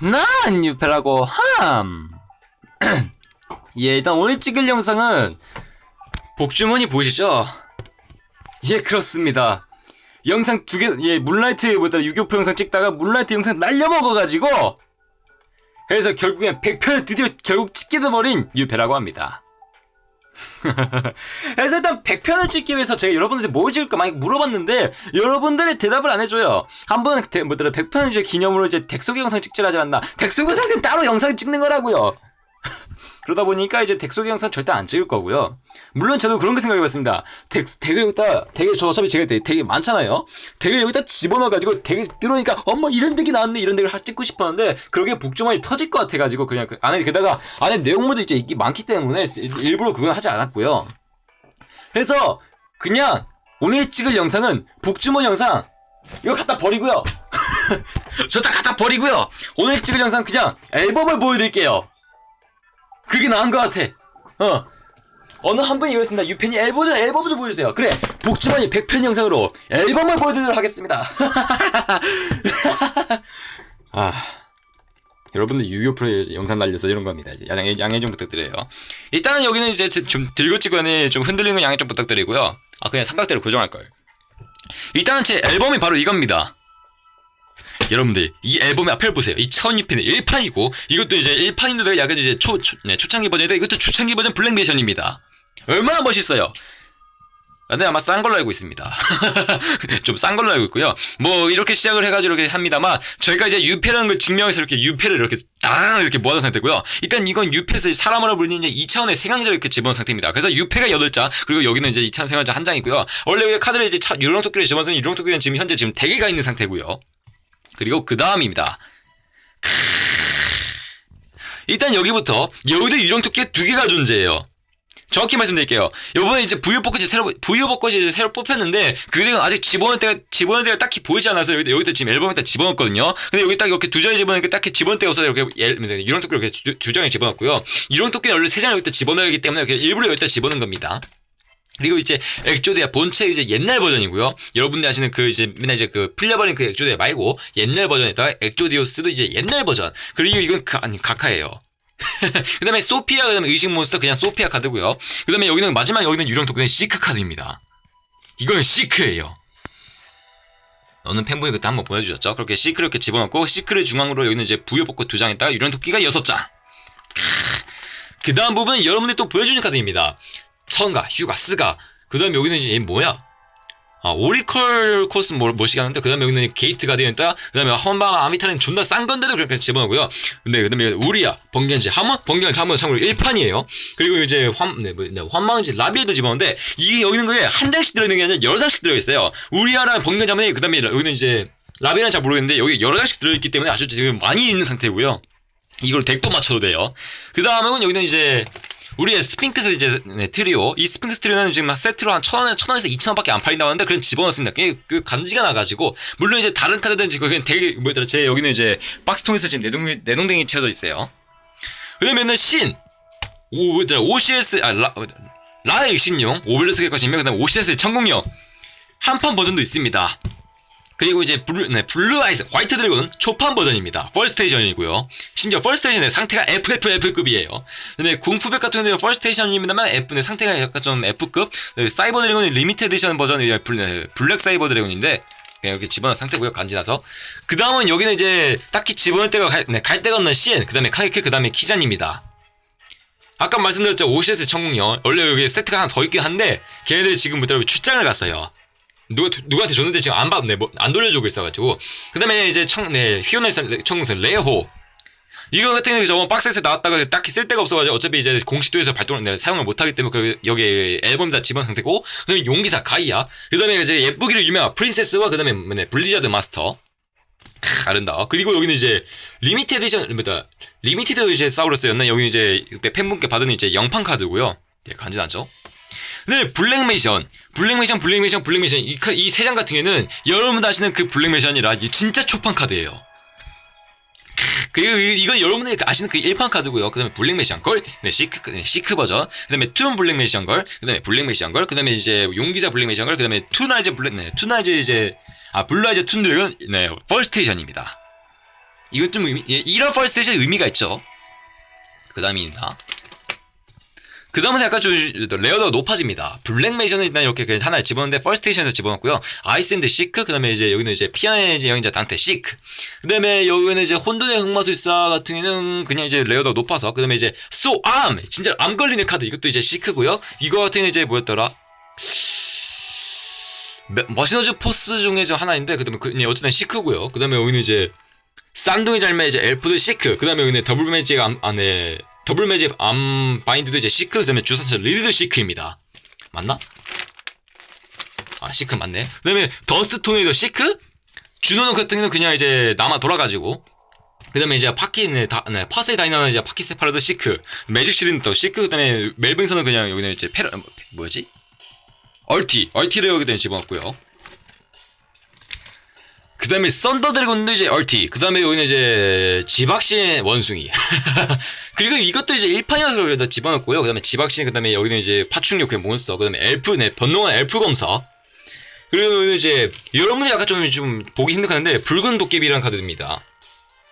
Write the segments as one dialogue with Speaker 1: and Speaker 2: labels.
Speaker 1: 난 유페라고 함. 예, 일단 오늘 찍을 영상은 복주머니 보이시죠? 예, 그렇습니다. 영상 두 개, 예, 물라이트 뭐더라 유교표 영상 찍다가 물라이트 영상 날려먹어가지고 그래서 결국엔 100편을 드디어 결국 찍게 돼버린 유페라고 합니다. 그래서 일단 100편을 찍기 위해서 제가 여러분들한테 뭘 찍을까 많이 물어봤는데 여러분들이 대답을 안 해줘요. 한번 뭐더라 100편 이제 기념으로 이제 덱소개 영상 찍질 하지 않나. 덱소개 영상은 따로 영상 찍는 거라고요. 그러다 보니까 이제 덱 소개 영상 절대 안 찍을 거고요. 물론 저도 그런 거 생각해봤습니다. 덱, 덱을 여기다, 덱을 저 어차피 제가 덱, 덱이 많잖아요. 덱을 여기다 집어넣어가지고 덱을 뚫으니까 어머 이런 덱이 나왔네 이런 덱을 하- 찍고 싶었는데 그러게 복주머니 터질 것 같아가지고 그냥 그 안에 게다가 안에 내용물도 이제 있기 많기 때문에 일부러 그건 하지 않았고요. 그래서 그냥 오늘 찍을 영상은 복주머니 영상 이거 갖다 버리고요. 저 다 갖다 버리고요. 오늘 찍을 영상 그냥 앨범을 보여드릴게요. 그게 나은 것 같아. 어. 어느 한 분이 그랬습니다. 유팬이 앨범 좀 앨범 좀 보여주세요. 그래. 복주머니 100편 영상으로 앨범을 보여드리도록 하겠습니다. 아. 여러분들 유교 프로 영상 날려서 이런 겁니다. 양해, 양해 좀 부탁드려요. 일단은 여기는 이제 좀 들고 찍으니 좀 흔들리는 거 양해 좀 부탁드리고요. 아, 그냥 삼각대로 고정할 걸. 일단은 제 앨범이 바로 이겁니다. 여러분들 이 앨범의 앞을 보세요. 이 차원유피는 1판이고 이것도 이제 1판인데 약간 이제 초, 초 네, 초창기 버전인데 이것도 초창기 버전 블랙 베이션입니다. 얼마나 멋있어요. 아, 네, 아마 싼 걸로 알고 있습니다. 좀 싼 걸로 알고 있고요. 뭐 이렇게 시작을 해가지고 이렇게 합니다만 저희가 이제 유패라는 걸 증명해서 이렇게 유패를 이렇게 딱 이렇게 모아둔 상태고요. 일단 이건 유패에서 사람으로 불리는 이제 2차원의 생강자를 이렇게 집어넣은 상태입니다. 그래서 유패가 8장 그리고 여기는 이제 2차원 생강자 한 장이고요. 원래 카드를 이제 차, 유령토끼를 집어넣은 유령토끼는 지금 현재 지금 4개가 있는 상태고요. 그리고 그 다음입니다. 일단 여기부터 여기도 유령 토끼가 두 개가 존재해요. 정확히 말씀드릴게요. 요번에 이제 부유 벚꽃이 새로 부유 이제 새로 뽑혔는데 그게는 아직 집어넣을 때가 집어넣을 때가 딱히 보이지 않아서 여기 여기다 지금 앨범에다 집어넣었거든요. 근데 여기 딱 이렇게 두 장에 집어넣으니까 딱히 집어넣을 데가 없어서 이렇게 엘- 유령 토끼 이렇게 두, 두 장에 집어넣었고요. 유령 토끼는 원래 세 장을 여기다 집어넣어야 하기 때문에 이렇게 일부러 여기다 집어넣은 겁니다. 그리고 이제 엑조디아 본체 이제 옛날 버전이고요. 여러분들 아시는 그 이제 맨날 이제 그 풀려버린 그 엑조디아 말고 옛날 버전에다가 엑조디오스도 이제 옛날 버전. 그리고 이건 가, 아니 카카예요. 그다음에 소피아 그다음에 의식 몬스터 그냥 소피아 카드고요. 그다음에 여기는 마지막 여기는 유령 토큰은 시크 카드입니다. 이건 시크예요. 너는 팬분이 그때 한번 보여주셨죠? 그렇게 시크를 이렇게 집어넣고 시크를 중앙으로 여기는 이제 부여 뽑고 두 장에다가 유령 토끼가 여섯 장. 그 다음 부분은 여러분들이 또 보여주는 카드입니다. 천가, 휴가, 스가. 그 다음에 여기는 얘 뭐야? 아, 오리컬 코스 뭐, 뭐시 하는데, 그 다음에 여기는 게이트가 되어있다. 그 다음에 헌바마 아미타는 존나 싼 건데도 그렇게 집어넣고요. 근데, 그 다음에 우리야, 번개지, 함원, 번개는 참은 참으로 1판이에요. 그리고 이제 환, 네, 뭐, 네, 환망지, 라비엘도 집어넣는데, 이게 여기 있는 거에 한 장씩 들어있는 게 아니라 여러 장씩 들어있어요. 우리야랑 번개 자문이, 그 다음에 여기는 이제, 라비엘은 잘 모르겠는데, 여기 여러 장씩 들어있기 때문에 아주 지금 많이 있는 상태고요. 이걸 덱도 맞춰도 돼요. 그 다음은 여기는 이제 우리의 스핑크스 이제 네, 트리오 이 스핑크스 트리오는 지금 세트로 한 천 원에 천 원에서 이천 원밖에 안 팔린다고 하는데 그런 집어넣습니다. 그게 그 간지가 나가지고 물론 이제 다른 카드들은 지금 그냥 되게 뭐더라 제 여기는 이제 박스통에서 지금 내동 내동댕이 채워져 있어요. 그다음에는 신 오, 뭐더라 OCS 아 라, 라의 신용 오벨스의 것이며 그다음 에 OCS 천공력 한판 버전도 있습니다. 그리고 이제 블루, 네, 블루 아이스 화이트 드래곤은 초판 버전입니다. 펄스테이션이고요. 심지어 펄스테이션의 상태가 FFF급이에요. 근데 궁푸백 같은 경우는 펄스테이션입니다만 F, 네, 상태가 약간 좀 F급. 네, 사이버 드래곤은 리미테드 에디션 버전이 블, 네, 블랙 사이버 드래곤인데 그냥 이렇게 집어넣은 상태고요. 간지나서. 그 다음은 여기는 이제 딱히 집어넣을 때가 갈, 네, 갈 데가 없는 CN, 그 다음에 카이크, 그 다음에 키잔입니다. 아까 말씀드렸죠. OCS 천국령. 원래 여기 세트가 하나 더 있긴 한데 걔네들이 지금 뭐더라 출장을 갔어요. 누가 누구한테 줬는데 지금 안 받네 뭐 안 돌려주고 있어가지고. 그다음에 이제 청 네 휘오네스 청궁선 레호. 이거 같은 경우 저번 박스에서 나왔다가 딱히 쓸 데가 없어가지고 어차피 이제 공식도에서 발동을 네, 사용을 못하기 때문에 그 여기 앨범에다 집어넣은 상태고. 그다음에 용기사 가이아. 그다음에 이제 예쁘기로 유명한 프린세스와 그다음에 네, 블리자드 마스터. 크, 아름다워. 그리고 여기는 이제 리미티드 에디션 뭐다 리미티드 이제 사우루스였나? 여기 이제 그때 팬분께 받은 이제 영판 카드고요. 네, 간지나죠 네, 블랙메이션. 블랙메이션, 블랙메이션, 블랙메이션. 이 세 장 같은 경우에는 여러분 아시는 그 블랙메이션이라 진짜 초판 카드예요. 이- 이건 여러분들이 아시는 그 1판 카드고요. 그 다음에 블랙메이션 걸, 네, 시크, 네, 시크 버전. 그 다음에 투 블랙메이션 걸, 그 다음에 블랙메이션 걸, 그 다음에 이제 용기자 블랙메이션 걸, 그 다음에 투나이즈 블랙, 네, 투나이즈 이제, 아, 블라이즈 툰 드래곤, 네, 펄스테이션입니다. 이건 좀 의미, 예, 이런 퍼스트 스테이션 의미가 있죠. 그 다음입니다. 그 다음은 약간 좀 레어도가 높아집니다. 블랙 메이션은 일단 이렇게 그냥 하나에 집어넣는데 퍼스트 스테이션에서 집어넣고요. 아이샌드 시크, 그 다음에 이제 여기는 이제 피아노의 영인자 단테 시크. 그 다음에 여기는 이제 혼돈의 흑마술사 같은 경우는 그냥 이제 레어도가 높아서, 그 다음에 이제 소암! 진짜 암 걸리는 카드. 이것도 이제 시크고요. 이거 같은 경우는 이제 뭐였더라? 메- 머시너즈 포스 중에 저 하나인데, 그 다음에 그, 네, 어쨌든 시크고요. 그 다음에 여기는 이제 쌍둥이 잘매 이제 엘프드 시크 그 다음에 여기는 더블 매직 암, 안에 더블 매직 암 바인드도 이제 시크 그 다음에 주사차 리드 시크입니다. 맞나? 아 시크 맞네. 그 다음에 더스트 토네이도 시크? 주노는 같은 경우는 그냥 이제 남아 돌아가지고. 그 다음에 이제 파키 네, 다, 네, 파세이 다이나는 이제 파키 세파라도 시크. 매직 시리는 또 시크. 그 다음에 멜빙선은 그냥 여기는 이제 페라 뭐지? 얼티. 얼티를 여기다 집어넣고요 그 다음에 썬더 드래곤도 이제 얼티. 그 다음에 여기는 이제 지박신 원숭이. 그리고 이것도 이제 1판이라서 그래도 집어넣고요. 그 다음에 지박신, 그 다음에 여기는 이제 파충류 그 몬스터. 그 다음에 엘프, 네, 번능한 엘프 검사. 그리고 이제 여러분들이 약간 좀, 좀 보기 힘든 카드인데 붉은 도깨비라는 카드입니다.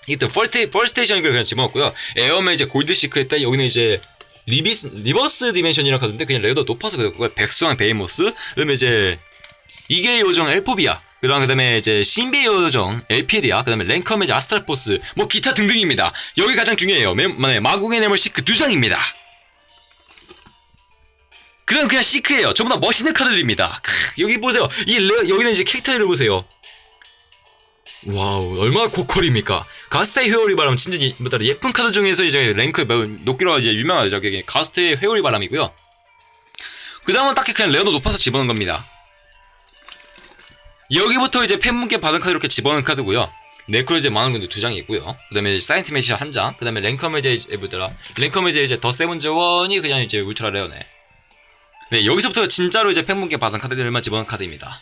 Speaker 1: 이것도 펄스테, 펄스테이션 이걸 그냥 집어넣고요. 에어맨 이제 골드 시크 했다. 여기는 이제 리비스, 리버스 디멘션이라는 카드인데 그냥 레어도 높아서 그거 백수왕 베이모스. 그 다음에 이제 이게 요정 엘포비아. 그다음 그다음에 이제 신비 요정 엘피리아. 그다음에 랭커 매즈 아스트랄포스. 뭐 기타 등등입니다. 여기 가장 중요해요. 매, 네, 마궁의 네멀 시크 두 장입니다. 그다음 그냥 시크예요. 전부 다 멋있는 카드들입니다. 크, 여기 보세요. 이 레, 여기는 이제 캐릭터를 보세요. 와우 얼마나 고퀄입니까? 가스테의 회오리 바람 진짜 이- 뭐더라 예쁜 카드 중에서 이제 랭크 매우 높기로 이제 유명하죠. 가스테의 회오리 바람이고요. 그 다음은 딱히 그냥 레어도 높아서 집어넣은 겁니다. 여기부터 이제 팬분께 받은 카드 이렇게 집어넣은 카드고요. 네크로제 만원 근데 두 장이 있고요. 그 다음에 사이언트 메시 한 장. 그 다음에 랭커메제 뭐더라? 랭커메제 이제 더 세븐 저원이 그냥 이제 울트라 레어네. 네 여기서부터 진짜로 이제 팬분께 받은 카드들만 집어넣은 카드입니다.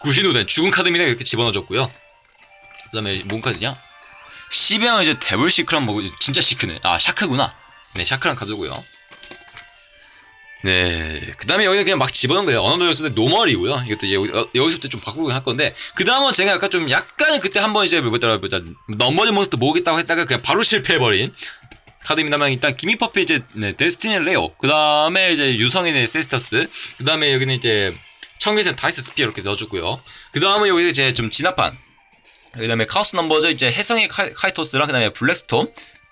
Speaker 1: 구신호된 죽은 카드입니다. 이렇게 집어넣어줬고요. 그 다음에 뭔 카드냐? 시베랑 이제 데블 시크란 뭐 진짜 시크네. 아 샤크구나. 네 샤크란 카드고요. 네. 그 다음에 여기는 그냥 막 집어넣은 거예요. 언어도였을 때 노멀이고요. 이것도 이제 여기- 어, 여기서부터 좀 바꾸긴 할 건데, 그 다음은 제가 약간 좀 약간 그때 한번 이제 뭐더라, 넘버즈 몬스터 모으겠다고 했다가 그냥 바로 실패해버린 카드입니다만 일단 기미퍼피 이제 네, 데스티니 레오, 그 다음에 이제 유성인의 세스터스, 그 다음에 여기는 이제 청계선 다이스 스피어 이렇게 넣어주고요. 그 다음은 여기 이제 좀 진화판, 그 다음에 카우스 넘버즈 이제 해성의 카이, 카이토스랑 그 다음에 블랙스톰,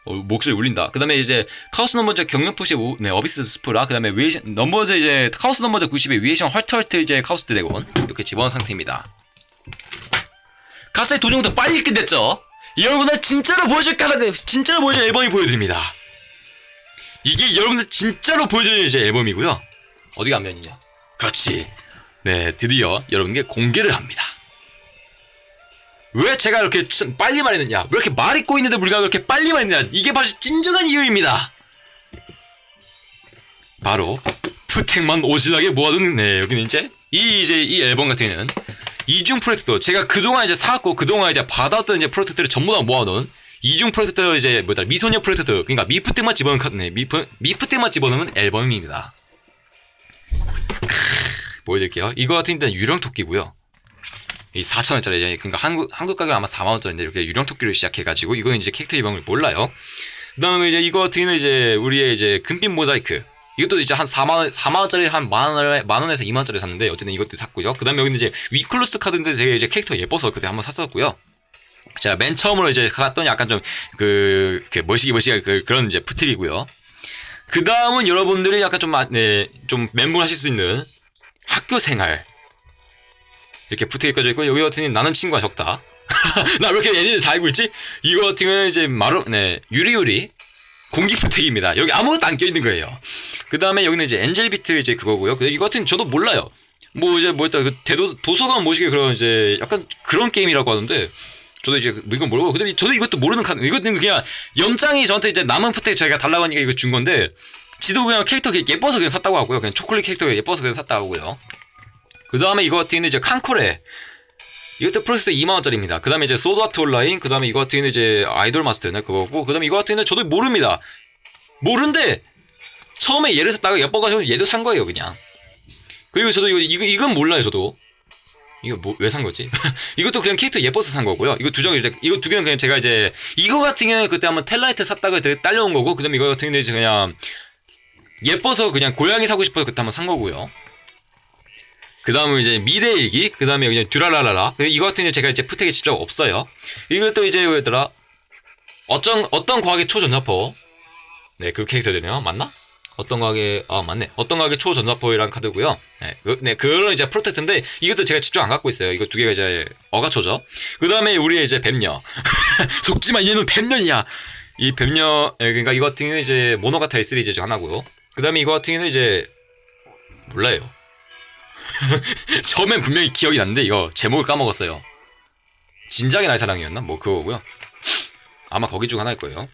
Speaker 1: 어, 목소리 울린다. 그 다음에 이제 카우스 넘버즈 경력포시 네, 어비스 스프라. 그 다음에 위에션 넘버즈 이제 카우스 넘버즈 90에 위에션 헐트헐트 이제 카우스 드래곤 이렇게 집어넣은 상태입니다. 갑자기 도중부터 빨리 끝냈죠. 여러분들 진짜로 보여줄 카드, 진짜로 보여줄 앨범이 보여드립니다. 이게 여러분들 진짜로 보여줄 이제 앨범이고요. 어디가 안면이냐? 그렇지. 네, 드디어 여러분께 공개를 합니다. 왜 제가 이렇게 참 빨리 말했느냐? 왜 이렇게 말이 꼬이는데 우리가 그렇게 빨리 말했느냐? 이게 바로 진정한 이유입니다. 바로 푸텍만 오질하게 모아둔 네 여기는 이제 이 이제 이 앨범 같은 경우는 이중 프로젝트 제가 그동안 이제 사왔고 그동안 이제 받았던 이제 프로젝트를 전부 다 모아놓은 이중 프로젝트 이제 뭐다 미소녀 프로젝트 그러니까 미프텍만 집어넣은 네 미프 미프텍만 집어넣은 앨범입니다. 크, 보여드릴게요. 이거 같은 경우는 유령 토끼고요. 이 4,000원짜리, 그러니까 한국, 한국 가격 아마 4만 원짜리인데 이렇게 유령 토끼를 시작해가지고, 이거는 이제 캐릭터 이름을 몰라요. 그 다음에 이제 이거 같은 경우는 이제 우리의 이제 금빛 모자이크. 이것도 이제 한 4만 원, 4만 원짜리 한 만원, 만원에서 2만 원짜리 샀는데, 어쨌든 이것도 샀고요. 그 다음에 여기는 이제 위클로스 카드인데 되게 이제 캐릭터 예뻐서 그때 한번 샀었고요. 자, 맨 처음으로 이제 갔던 약간 좀, 그, 그, 멋시기 멋시기 그, 그런 이제 푸틱이고요. 그 다음은 여러분들이 약간 좀, 아- 네, 좀 멘붕하실 수 있는 학교 생활. 이렇게 붙어 있어져 있고 여기 같은 나는 친구가 적다. 나 왜 이렇게 얘네를 잘 알고 있지? 이거 같은 경우는 이제 마루 네 유리유리 공기 프텍입니다. 여기 아무것도 안 껴 있는 거예요. 그 다음에 여기는 이제 엔젤 비트 이제 그거고요. 이거 같은 경우는 저도 몰라요. 뭐 이제 뭐였다 그 대도 도서관 모시기 그런 이제 약간 그런 게임이라고 하는데 저도 이제 뭐 이건 모르고 근데 저도 이것도 모르는 카드 이것도 그냥 염장이 저한테 이제 남은 프텍 저희가 달라고 하니까 이거 준 건데 지도 그냥 캐릭터 예뻐서 그냥 샀다고 하고요. 그냥 초콜릿 캐릭터가 예뻐서 그냥 샀다고 하고요. 그 다음에 이거 같은 경우는 이제 칸코레. 이것도 프로젝트 2만원짜리입니다. 그 다음에 이제 소드 아트 온라인. 그 다음에 이거 같은 경우는 이제 아이돌 마스터였나? 그거고. 그 다음에 이거 같은 경우는 저도 모릅니다. 모르는데, 처음에 얘를 샀다가 예뻐가지고 얘도 산 거예요, 그냥. 그리고 저도 이거, 이거, 이건 몰라요, 저도. 이거 뭐 왜 산 거지? 이것도 그냥 캐릭터 예뻐서 산 거고요. 이거 두 장 이제 이거 두 개는 그냥 제가 이제 이거 같은 경우는 그때 한번 텔라이트 샀다가 되게 딸려온 거고 그다음에 이거 같은 경우는 이제 그냥 예뻐서 그냥 고양이 사고 싶어서 그때 한번 산 거고요. 그 다음은 이제 미래일기, 그 다음에 그냥 듀라라라라. 이거 같은 경우 제가 이제 푸텍이 직접 없어요. 이것도 이제 뭐였더라? 어떤, 어떤 과학의 초전자포. 네, 그 캐릭터들이요. 맞나? 어떤 과학의, 아, 맞네. 어떤 과학의 초전자포이라는 카드고요 네, 그, 네, 그거는 이제 프로텍트인데, 이것도 제가 직접 안 갖고 있어요. 이거 두 개가 이제 어가초죠. 그 다음에 우리 이제 뱀녀. 속지마, 얘는 뱀녀냐! 이 뱀녀, 예, 그러니까 이거 같은 경우는 이제 모노가타이 시리즈 중 하나고요. 그 다음에 이거 같은 경우는 이제, 몰라요. 처음엔 분명히 기억이 났는데 이거 제목을 까먹었어요. 진작의 날 사랑이었나? 뭐 그거고요. 아마 거기 중 하나일 거예요.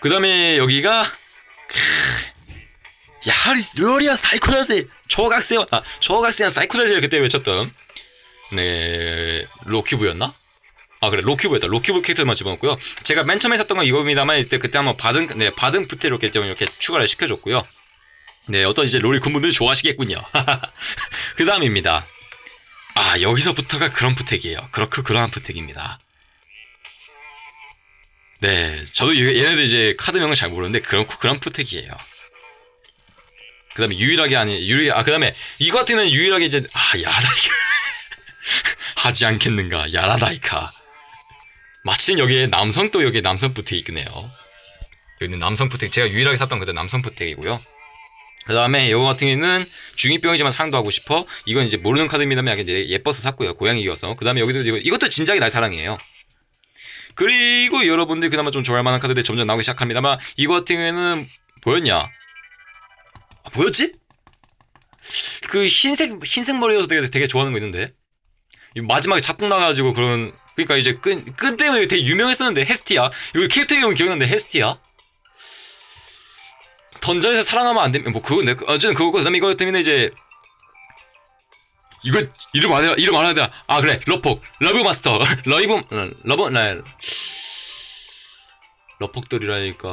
Speaker 1: 그 다음에 여기가 크, 야하리스 로리아 사이코다세 초각세원 아 초각세원 사이코다세를 그때 외쳤던 네 로큐브였나? 아 그래 로큐브였다 로큐브 캐릭터만 집어넣고요. 제가 맨 처음에 샀던 건 이겁니다만 이때 그때 한번 받은 네 받은 푸테 이렇게 좀 이렇게 추가를 시켜줬고요. 네, 어떤 이제 군분들이 좋아하시겠군요. 그 다음입니다. 아, 여기서부터가 그런 푸텍이에요. 그렇고 그러한 푸텍입니다. 네, 저도 얘- 얘네들 이제 카드명을 잘 모르는데 그렇고 그런 푸텍이에요. 그 다음에 유일하게 아니, 유일, 아, 그 다음에 이거 같은 경우는 유일하게 이제, 아, 야라다이카. 하지 않겠는가, 야라다이카. 마침 여기에 남성 또 여기에 남성 푸텍이 있네요. 여기는 남성 푸텍, 제가 유일하게 샀던 그때 남성 푸텍이고요. 그 다음에 이거 같은 경우는 중2병이지만 사랑도 하고 싶어. 이건 이제 모르는 카드입니다만 약간 예뻐서 샀고요. 고양이여서. 그 다음에 여기도 이거, 이것도 진작에 날 사랑이에요. 그리고 여러분들 그나마 좀 좋아할 만한 카드들이 점점 나오기 시작합니다만 이거 같은 경우에는 보였냐? 아, 보였지? 그 흰색 흰색 머리여서 되게 되게 좋아하는 거 있는데 이 마지막에 작곡 나가지고 그런 그러니까 이제 끈 끈 때문에 되게 유명했었는데 헤스티아 이거 캐릭터 이름 기억나는데 헤스티아 던전에서 살아나면 안 되면 뭐 그거 내 어쨌든 그거고 그다음에 이거 때문에 이제 이거 이름 안 해, 이름 안 돼. 아 그래 러폭 러브 마스터 러이브 어, 러브 나 러폭들이라니까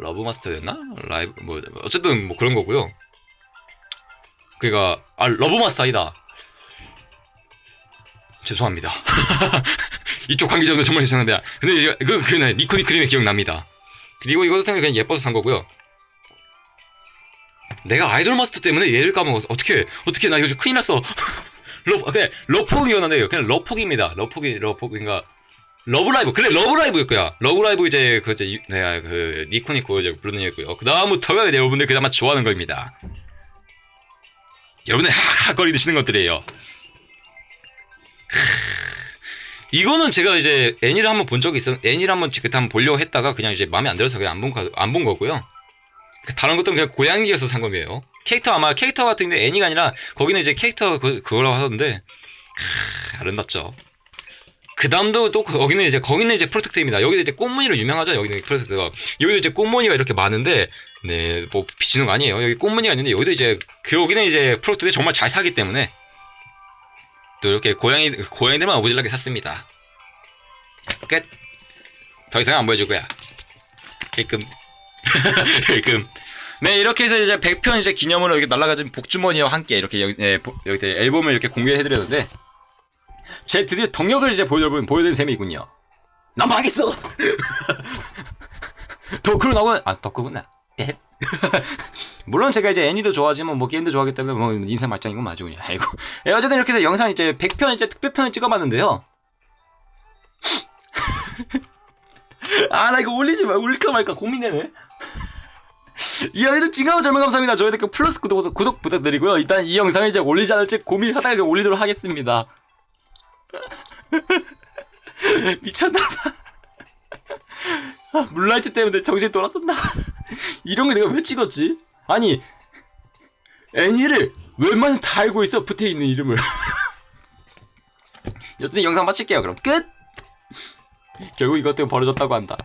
Speaker 1: 러브 마스터였나 라이브 뭐 어쨌든 뭐 그런 거고요. 그니까 아 러브 마스터 아니다. 죄송합니다. 이쪽 관계자분들 정말 죄송합니다. 근데 그 그네 니코니 크림이 기억납니다. 그리고 같은 게 그냥 예뻐서 산 거고요. 내가 아이돌 마스터 때문에 얘를 까먹었어. 어떻게 어떻게 나 요즘 큰일 났어. 러 그냥 러폭이었는데 그냥 러폭입니다. 러폭이 러폭인가 러브라이브 그래 러브라이브일 거야. 러브라이브 이제 그 이제 유- 내가 그 니코니코 이제 부르는 얘고요. 그 다음부터가 이제 여러분들 그나마 좋아하는 겁니다. 여러분들 하하 거리 드시는 것들이에요. 이거는 제가 이제 애니를 한번 본 적이 있었 애니를 한번 그때 한번 보려고 했다가 그냥 이제 마음에 안 들어서 그냥 안본 본 거고요. 그 다른 것들은 그냥 고양이여서 산 거예요. 캐릭터 아마 캐릭터 같은 데 애니가 아니라 거기는 이제 캐릭터 그, 그거라고 하던데 크, 아름답죠. 그 다음도 또 거기는 이제 거기는 이제 프로텍트입니다. 여기도 이제 꽃무늬로 유명하죠. 여기는 프로텍트가 여기도 이제 꽃무늬가 이렇게 많은데 네뭐 비치는 거 아니에요. 여기 꽃무늬가 있는데 여기도 이제 그 여기는 이제 프로텍트 정말 잘 사기 때문에 또 이렇게 고양이 고양이들만 오질라게 샀습니다. 끝. 더 이상 안 거야. 일금. 일금. 네 이렇게 해서 이제 100편 이제 기념으로 이렇게 날라가진 복주머니와 함께 이렇게 여기 예, 보- 여기 앨범을 이렇게 공개해드렸는데 제 드디어 덕력을 이제 보여드린 보여드린 셈이군요. 난 망했어. 덕후로 나오면 아 덕후구나. 네. 물론 제가 이제 애니도 좋아하지만 뭐 게임도 좋아하기 때문에 뭐 인생 말짱이고 마주 그냥. 아이고. 예, 어쨌든 이렇게 해서 영상 이제 100편 이제 특별편을 찍어봤는데요. 아 나 이거 올리지 마 올릴까 말까 고민되네. 이 아이들 진가고 정말 감사합니다. 저희 댓글 플러스 구독, 구독 부탁드리고요. 일단 이 영상을 이제 올리지 않을지 고민하다가 올리도록 하겠습니다. 미쳤나봐. 아, 물라이트 때문에 정신 돌았었나 이런 거 내가 왜 찍었지? 아니 애니를 웬만하면 다 알고 있어 붙어 있는 이름을. 여튼 영상 마칠게요 그럼. 끝! 결국 이것 때문에 벌어졌다고 한다